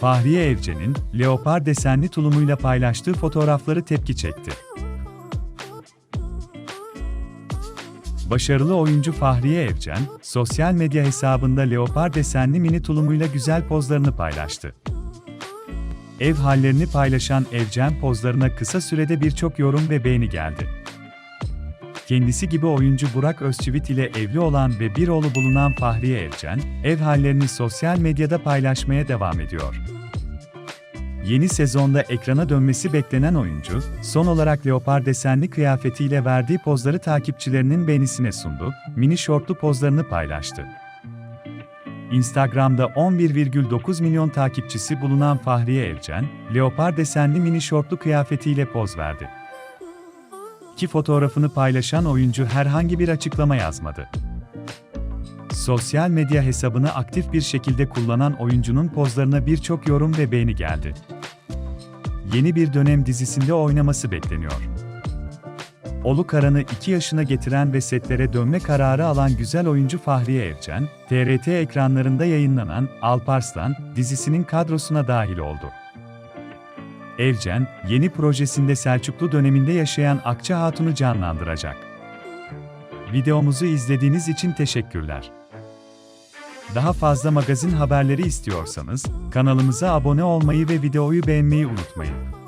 Fahriye Evcen'in leopar desenli tulumuyla paylaştığı fotoğrafları tepki çekti. Başarılı oyuncu Fahriye Evcen, sosyal medya hesabında leopar desenli mini tulumuyla güzel pozlarını paylaştı. Ev hallerini paylaşan Evcen pozlarına kısa sürede birçok yorum ve beğeni geldi. Kendisi gibi oyuncu Burak Özçivit ile evli olan ve bir oğlu bulunan Fahriye Evcen, ev hallerini sosyal medyada paylaşmaya devam ediyor. Yeni sezonda ekrana dönmesi beklenen oyuncu, son olarak leopar desenli kıyafetiyle verdiği pozları takipçilerinin beğenisine sundu, mini şortlu pozlarını paylaştı. Instagram'da 11,9 milyon takipçisi bulunan Fahriye Evcen, leopar desenli mini şortlu kıyafetiyle poz verdi. İki fotoğrafını paylaşan oyuncu herhangi bir açıklama yazmadı. Sosyal medya hesabını aktif bir şekilde kullanan oyuncunun pozlarına birçok yorum ve beğeni geldi. Yeni bir dönem dizisinde oynaması bekleniyor. Olu Karan'ı 2 yaşına getiren ve setlere dönme kararı alan güzel oyuncu Fahriye Evcen, TRT ekranlarında yayınlanan Alparslan dizisinin kadrosuna dahil oldu. Evcen, yeni projesinde Selçuklu döneminde yaşayan Akça Hatun'u canlandıracak. Videomuzu izlediğiniz için teşekkürler. Daha fazla magazin haberleri istiyorsanız kanalımıza abone olmayı ve videoyu beğenmeyi unutmayın.